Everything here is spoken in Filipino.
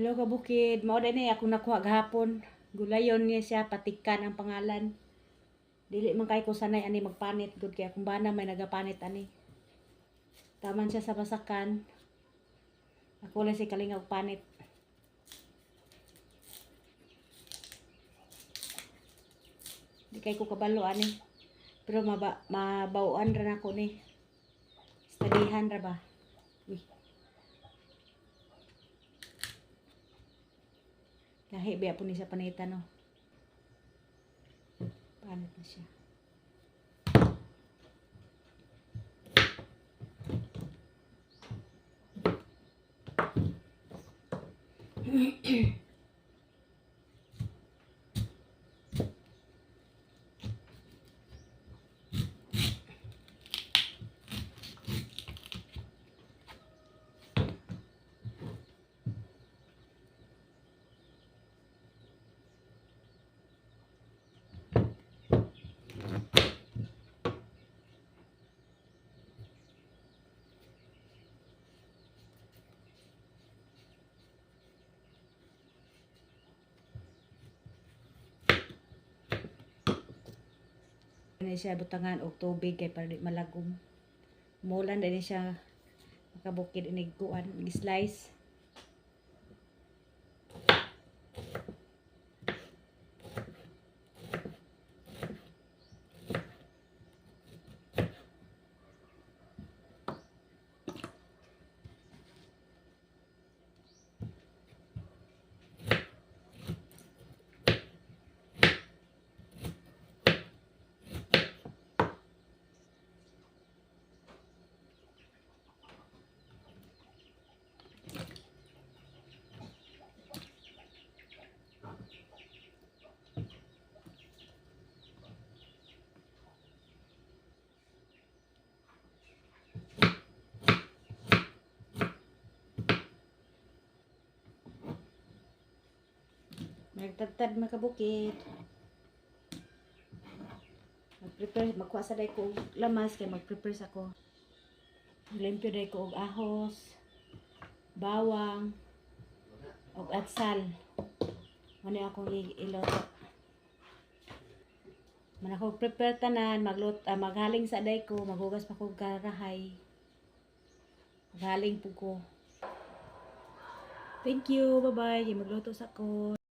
Hello kabukid, mao din ni ako nakuha gahapon. Gulayon niya siya patikan ang pangalan. Dili man kay ko sanay ani magpanit gud kay akong bana may nagapanit ani. Taman siya sa basakan. Ako lang si kalingag panit. Di kay ko kabalo ani. Pero maba, mabawaan ra nako ni. Studihan ra ba? Uy. Lahi biya po ni sa panita no. Panit na siya. Ano siya butangan og tubig kay para malagom. Mulan din siya makabukid inig kuan, slice. Nagtagtad makabukid. Mag-prepare, magkuha sa day ko lamas kay mag-prepare sa ko. Limpyo day ko og ahos, bawang, og atsal. Mano akong iloto. Man ako prepare tanan, maglut ah, maghaling sa day ko, maghugas pa ko og karahay. Maghaling po ko. Thank you. Bye-bye. Magluto sa ko.